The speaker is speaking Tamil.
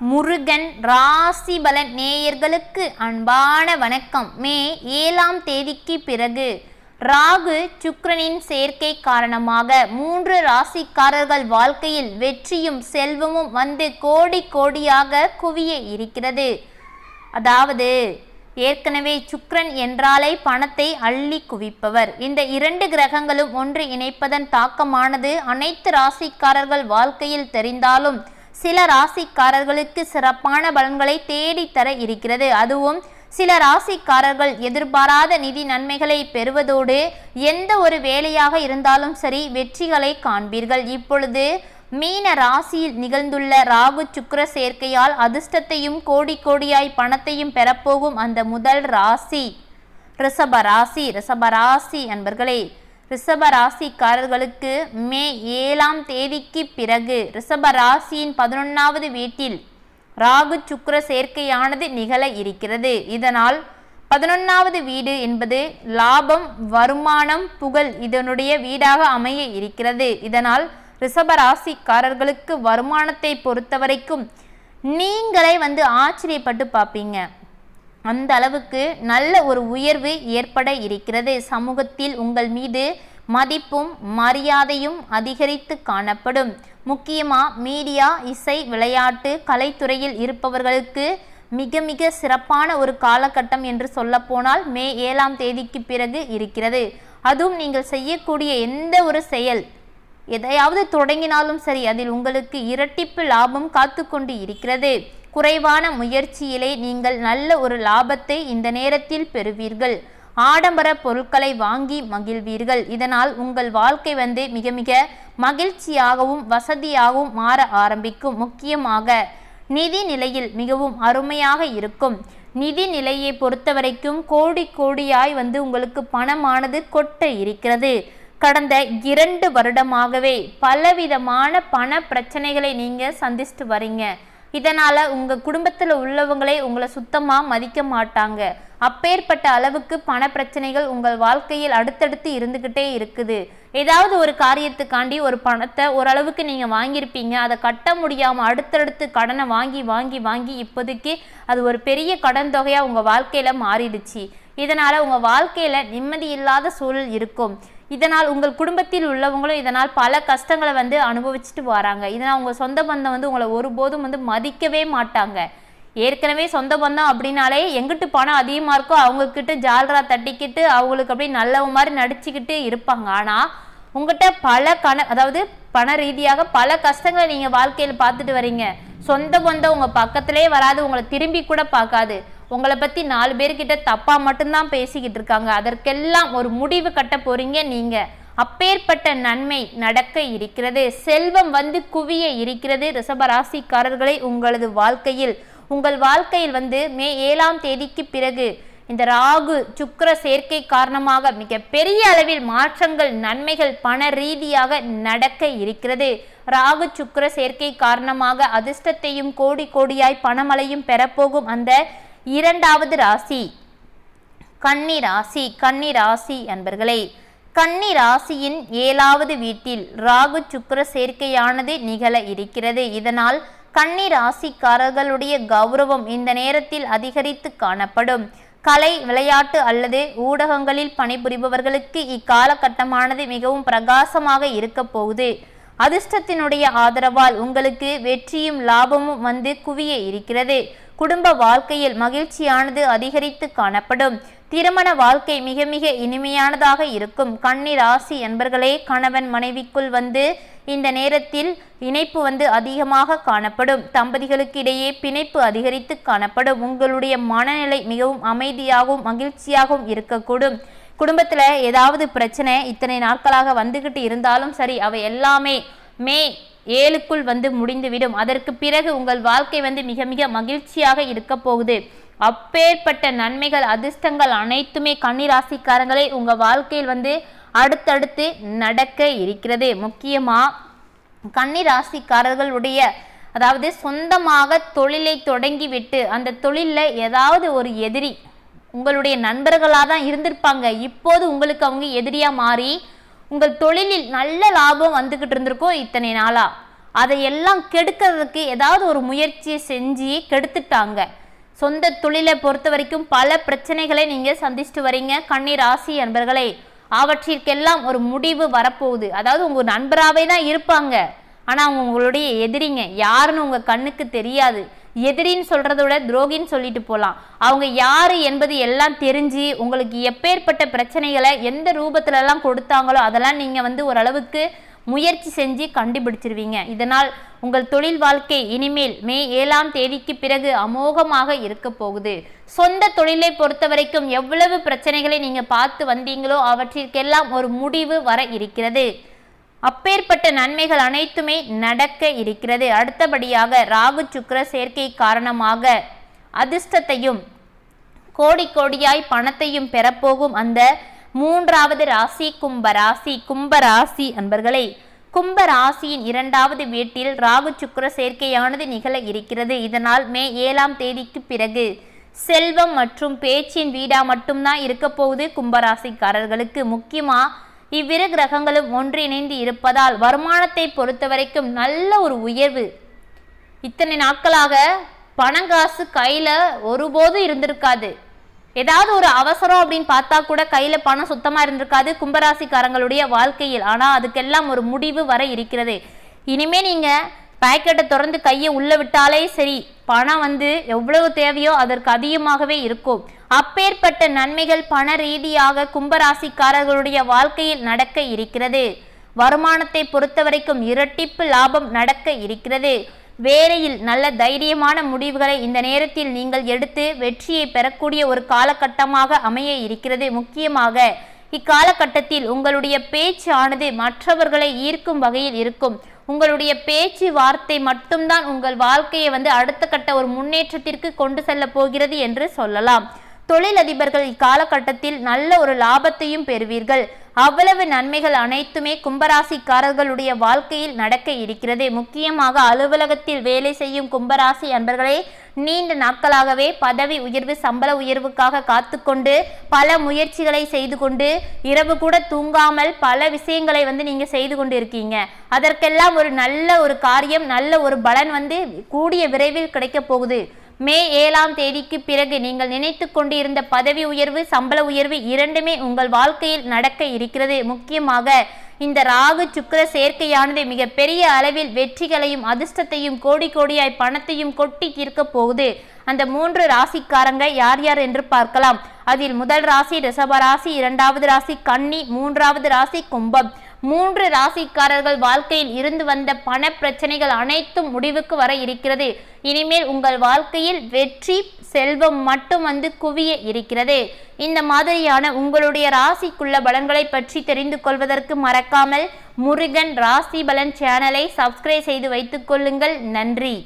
முருகன் ராசிபலன் நேயர்களுக்கு அன்பான வணக்கம். மே ஏழாம் தேதிக்கு பிறகு ராகு சுக்ரனின் சேர்க்கை காரணமாக மூன்று ராசிக்காரர்கள் வாழ்க்கையில் வெற்றியும் செல்வமும் வந்து கோடி கோடியாக குவிய இருக்கிறது. அதாவது ஏற்கனவே சுக்ரன் என்றாலே பணத்தை அள்ளி குவிப்பவர். இந்த இரண்டு கிரகங்களும் ஒன்று இணைப்பதன் தாக்கமானது அனைத்து ராசிக்காரர்கள் வாழ்க்கையில் தெரிந்தாலும் சில ராசிக்காரர்களுக்கு சிறப்பான பலன்களை தேடித்தர இருக்கிறது. அதுவும் சில ராசிக்காரர்கள் எதிர்பாராத நிதி நன்மைகளை பெறுவதோடு எந்த ஒரு வேலையாக இருந்தாலும் சரி வெற்றிகளை காண்பீர்கள். இப்பொழுது மீன ராசியில் நிகழ்ந்துள்ள ராகு சுக்கர சேர்க்கையால் அதிர்ஷ்டத்தையும் கோடி கோடியாய் பணத்தையும் பெறப்போகும் அந்த முதல் ராசி. ரிஷப ராசி ரிஷப ராசி அன்பர்களே ரிஷப ராசிக்காரர்களுக்கு மே ஏழாம் தேதிக்கு பிறகு ரிஷப ராசியின் பதினொன்றாவது வீட்டில் ராகு சுக்கிர சேர்க்கையானது நிகழ இருக்கிறது. இதனால் பதினொன்றாவது வீடு என்பது லாபம் வருமானம் புகழ் இதனுடைய வீடாக அமைய இருக்கிறது. இதனால் ரிஷப ராசிக்காரர்களுக்கு வருமானத்தை பொறுத்தவரைக்கும் நீங்களே வந்து ஆச்சரியப்பட்டு பார்ப்பீங்க. அந்த அளவுக்கு நல்ல ஒரு உயர்வு ஏற்பட இருக்கிறது. சமூகத்தில் உங்கள் மீது மதிப்பும் மரியாதையும் அதிகரித்து காணப்படும். முக்கியமாக மீடியா இசை விளையாட்டு கலைத்துறையில் இருப்பவர்களுக்கு மிக மிக சிறப்பான ஒரு காலகட்டம் என்று சொல்லப்போனால் மே ஏழாம் தேதிக்கு பிறகு இருக்கிறது. அதுவும் நீங்கள் செய்யக்கூடிய எந்த ஒரு செயல் எதையாவது தொடங்கினாலும் சரி அதில் உங்களுக்கு இரட்டிப்பு லாபம் காத்து கொண்டு இருக்கிறது. குறைவான முயற்சியிலே நீங்கள் நல்ல ஒரு லாபத்தை இந்த நேரத்தில் பெறுவீர்கள். ஆடம்பர பொருட்களை வாங்கி மகிழ்வீர்கள். இதனால் உங்கள் வாழ்க்கை வந்து மிக மிக மகிழ்ச்சியாகவும் வசதியாகவும் மாற ஆரம்பிக்கும். முக்கியமாக நிதி நிலையில் மிகவும் அருமையாக இருக்கும். நிதி நிலையை பொறுத்தவரைக்கும் கோடி கோடியாய் வந்து உங்களுக்கு பணமானது கொட்ட இருக்கிறது. கடந்த இரண்டு வருடமாகவே பலவிதமான பண பிரச்சனைகளை நீங்கள் சந்திச்சுட்டு வரீங்க. இதனால் உங்கள் குடும்பத்தில் உள்ளவங்களே உங்களை சுத்தமாக மதிக்க மாட்டாங்க. அப்பேற்பட்ட அளவுக்கு பண பிரச்சனைகள் உங்கள் வாழ்க்கையில் அடுத்தடுத்து இருந்துக்கிட்டே இருக்குது. ஏதாவது ஒரு காரியத்துக்காண்டி ஒரு பணத்தை ஓரளவுக்கு நீங்கள் வாங்கியிருப்பீங்க. அதை கட்ட முடியாமல் அடுத்தடுத்து கடனை வாங்கி வாங்கி வாங்கி இப்போதைக்கு அது ஒரு பெரிய கடன் தொகையாக உங்கள் வாழ்க்கையில் மாறிடுச்சு. இதனால் உங்கள் வாழ்க்கையில் நிம்மதி இல்லாத சூழல் இருக்கும். இதனால் உங்கள் குடும்பத்தில் உள்ளவங்களும் இதனால் பல கஷ்டங்களை வந்து அனுபவிச்சுட்டு வராங்க. இதனால் உங்கள் சொந்த பந்தம் வந்து உங்களை ஒருபோதும் வந்து மதிக்கவே மாட்டாங்க. ஏற்கனவே சொந்த பந்தம் அப்படின்னாலே எங்கிட்டு பணம் அதிகமாக இருக்கோ அவங்கக்கிட்ட ஜால்ரா தட்டிக்கிட்டு அவங்களுக்கு அப்படியே நல்லவ மாதிரி நடிச்சுக்கிட்டு இருப்பாங்க. ஆனால் உங்கள்கிட்ட பல கண அதாவது பண ரீதியாக பல கஷ்டங்களை நீங்கள் வாழ்க்கையில் பார்த்துட்டு வரீங்க. சொந்த பந்தம் உங்கள் பக்கத்திலே வராது உங்களை திரும்பி கூட பார்க்காது. உங்களை பற்றி நாலு பேர்கிட்ட தப்பாக மட்டும்தான் பேசிக்கிட்டு இருக்காங்க. அதற்கெல்லாம் ஒரு முடிவு கட்ட போகிறீங்க நீங்கள் அப்பேற்பட்ட நன்மை நடக்க இருக்கிறது. செல்வம் வந்து குவிய இருக்கிறது. ரிஷபராசிக்காரர்களை உங்களது வாழ்க்கையில். உங்கள் வாழ்க்கையில் வந்து மே ஏழாம் தேதிக்கு பிறகு இந்த ராகு சுக்கிர சேர்க்கை காரணமாக மிக பெரிய அளவில் மாற்றங்கள் நன்மைகள் பண ரீதியாக நடக்க இருக்கிறது. ராகு சுக்கிர சேர்க்கை காரணமாக அதிர்ஷ்டத்தையும் கோடி கோடியாய் பணமழையும் பெறப்போகும் அந்த இரண்டாவது ராசி. கன்னி ராசி கன்னி ராசி அன்பர்களே. கன்னி ராசியின் ஏழாவது வீட்டில் ராகு சுக்கிர சேர்க்கையானது நிகழ இருக்கிறது. இதனால் கன்னி ராசிக்காரர்களுடைய கௌரவம் இந்த நேரத்தில் அதிகரித்து காணப்படும். கலை விளையாட்டு அல்லது ஊடகங்களில் பணிபுரிபவர்களுக்கு இக்காலகட்டமானது மிகவும் பிரகாசமாக இருக்க போகுது. அதிர்ஷ்டத்தினுடைய ஆதரவால் உங்களுக்கு வெற்றியும் லாபமும் வந்து குவிய இருக்கிறது. குடும்ப வாழ்க்கையில் மகிழ்ச்சியானது அதிகரித்து காணப்படும். திருமண வாழ்க்கை மிக மிக இனிமையானதாக இருக்கும். கன்னி ராசி என்பர்களே கணவன் மனைவிக்குள் வந்து இந்த நேரத்தில் இணைப்பு வந்து அதிகமாக காணப்படும். தம்பதிகளுக்கு இடையே பிணைப்பு அதிகரித்து காணப்படும். உங்களுடைய மனநிலை மிகவும் அமைதியாகவும் மகிழ்ச்சியாகவும் இருக்கக்கூடும். குடும்பத்தில் ஏதாவது பிரச்சனை இத்தனை நாட்களாக வந்துக்கிட்டு இருந்தாலும் சரி அவை எல்லாமே மே ஏழுக்குள் வந்து முடிந்துவிடும். அதற்கு பிறகு உங்கள் வாழ்க்கை வந்து மிக மிக மகிழ்ச்சியாக இருக்க போகுது. அப்பேற்பட்ட நன்மைகள் அதிர்ஷ்டங்கள் அனைத்துமே கன்னிராசிக்காரங்களே உங்கள் வாழ்க்கையில் வந்து அடுத்தடுத்து நடக்க இருக்கிறது. முக்கியமாக கன்னிராசிக்காரர்களுடைய அதாவது சொந்தமாக தொழிலை தொடங்கிவிட்டு அந்த தொழிலில் ஏதாவது ஒரு எதிரி உங்களுடைய நண்பர்களாக தான் இருந்திருப்பாங்க. இப்போது உங்களுக்கு அவங்க எதிரியாக மாறி உங்கள் தொழிலில் நல்ல லாபம் வந்துக்கிட்டு இருந்திருக்கும் இத்தனை நாளாக அதையெல்லாம் கெடுக்கிறதுக்கு ஏதாவது ஒரு முயற்சியை செஞ்சு கெடுத்துட்டாங்க. சொந்த தொழிலை பொறுத்த வரைக்கும் பல பிரச்சனைகளை நீங்கள் சந்திச்சுட்டு வரீங்க. கண்ணீர் ராசி நண்பர்களே அவற்றிற்கெல்லாம் ஒரு முடிவு வரப்போகுது. அதாவது உங்கள் நண்பராகவே தான் இருப்பாங்க. ஆனால் அவங்க உங்களுடைய எதிரிங்க யாருன்னு உங்கள் கண்ணுக்கு தெரியாது. எதிரின்னு சொல்கிறத விட துரோகின்னு சொல்லிட்டு போகலாம் அவங்க யார் என்பது எல்லாம் தெரிஞ்சு உங்களுக்கு எப்பேற்பட்ட பிரச்சனைகளை எந்த ரூபத்திலலாம் கொடுத்தாங்களோ அதெல்லாம் நீங்கள் வந்து ஓரளவுக்கு முயற்சி செஞ்சு கண்டுபிடிச்சிருவீங்க. இதனால் உங்கள் தொழில் வாழ்க்கை இனிமேல் மே ஏழாம் தேதிக்கு பிறகு அமோகமாக இருக்க போகுது. சொந்த தொழிலை பொறுத்த வரைக்கும் எவ்வளவு பிரச்சனைகளை நீங்கள் பார்த்து வந்தீங்களோ அவற்றிற்கெல்லாம் ஒரு முடிவு வர இருக்கிறது. அப்பேற்பட்ட நன்மைகள் அனைத்துமே நடக்க இருக்கிறது. அடுத்தபடியாக ராகு சுக்கர சேர்க்கை காரணமாக அதிர்ஷ்டத்தையும் கோடி கோடியாய் பணத்தையும் பெறப்போகும் அந்த மூன்றாவது ராசி கும்ப ராசி. கும்ப ராசி அன்பர்களே கும்ப ராசியின் இரண்டாவது வீட்டில் ராகு சுக்கர சேர்க்கையானது நிகழ இருக்கிறது. இதனால் மே ஏழாம் தேதிக்கு பிறகு செல்வம் மற்றும் பேச்சின் வீடா மட்டும்தான் இருக்க போகுது கும்பராசிக்காரர்களுக்கு முக்கியமாக இவ்விரு கிரகங்களும் ஒன்றிணைந்து இருப்பதால் வருமானத்தை பொறுத்த வரைக்கும் நல்ல ஒரு உயர்வு. இத்தனை நாட்களாக பணங்காசு கையில் ஒருபோதும் இருந்திருக்காது. ஏதாவது ஒரு அவசரம் அப்படின்னு பார்த்தா கூட கையில் பணம் சுத்தமாக இருந்திருக்காது கும்பராசிக்காரங்களுடைய வாழ்க்கையில். ஆனால் அதுக்கெல்லாம் ஒரு முடிவு வர இருக்கிறது. இனிமே நீங்கள் பேக்கெட்டை திறந்து கையை உள்ளே விட்டாலே சரி பணம் வந்து எவ்வளவு தேவையோ அதற்கு அதிகமாகவே இருக்கும். அப்பேற்பட்ட நன்மைகள் பண ரீதியாக கும்பராசிக்காரர்களுடைய வாழ்க்கையில் நடக்க இருக்கிறது. வருமானத்தை பொறுத்தவரைக்கும் இரட்டிப்பு லாபம் நடக்க இருக்கிறது. வேலையில் நல்ல தைரியமான முடிவுகளை இந்த நேரத்தில் நீங்கள் எடுத்து வெற்றியை பெறக்கூடிய ஒரு காலகட்டமாக அமைய இருக்கிறது. முக்கியமாக இக்காலகட்டத்தில் உங்களுடைய பேச்சு ஆனது மற்றவர்களை ஈர்க்கும் வகையில் இருக்கும். உங்களுடைய பேச்சு வார்த்தை மட்டும்தான் உங்கள் வாழ்க்கையை வந்து அடுத்த கட்ட ஒரு முன்னேற்றத்திற்கு கொண்டு செல்ல போகிறது என்று சொல்லலாம். தொழிலதிபர்கள் இக்காலகட்டத்தில் நல்ல ஒரு லாபத்தையும் பெறுவீர்கள். அவ்வளவு நன்மைகள் அனைத்துமே கும்பராசிக்காரர்களுடைய வாழ்க்கையில் நடக்க இருக்கிறது. முக்கியமாக அலுவலகத்தில் வேலை செய்யும் கும்பராசி அன்பர்களே நீண்ட நாட்களாகவே பதவி உயர்வு சம்பள உயர்வுக்காக காத்துக்கொண்டு பல முயற்சிகளை செய்து கொண்டு இரவு கூட தூங்காமல் பல விஷயங்களை வந்து நீங்க செய்து கொண்டு இருக்கீங்க அதற்கெல்லாம் ஒரு நல்ல ஒரு காரியம் நல்ல ஒரு பலன் வந்து கூடிய விரைவில் கிடைக்க போகுது. மே ஏழாம் தேதிக்கு பிறகு நீங்கள் நினைத்து கொண்டிருந்த பதவி உயர்வு சம்பள உயர்வு இரண்டுமே உங்கள் வாழ்க்கையில் நடக்க இருக்கிறது. முக்கியமாக இந்த ராகு சுக்கர சேர்க்கையானது மிகப்பெரிய அளவில் வெற்றிகளையும் அதிர்ஷ்டத்தையும் கோடி கோடியாய் பணத்தையும் கொட்டி தீர்க்க போகுது. அந்த மூன்று ராசிக்காரங்க யார் யார் என்று பார்க்கலாம். அதில் முதல் ராசி ரிஷப ராசி இரண்டாவது ராசி கன்னி மூன்றாவது ராசி கும்பம். மூன்று ராசிக்காரர்கள் வாழ்க்கையில் இருந்து வந்த பண பிரச்சனைகள் அனைத்தும் முடிவுக்கு வர இருக்கிறது. இனிமேல் உங்கள் வாழ்க்கையில் வெற்றி செல்வம் மட்டும் வந்து குவிய இருக்கிறது. இந்த மாதிரியான உங்களுடைய ராசிக்குள்ள பலன்களை பற்றி தெரிந்து கொள்வதற்கு மறக்காமல் முருகன் ராசி பலன் சேனலை சப்ஸ்கிரைப் செய்து வைத்துக் கொள்ளுங்கள். நன்றி.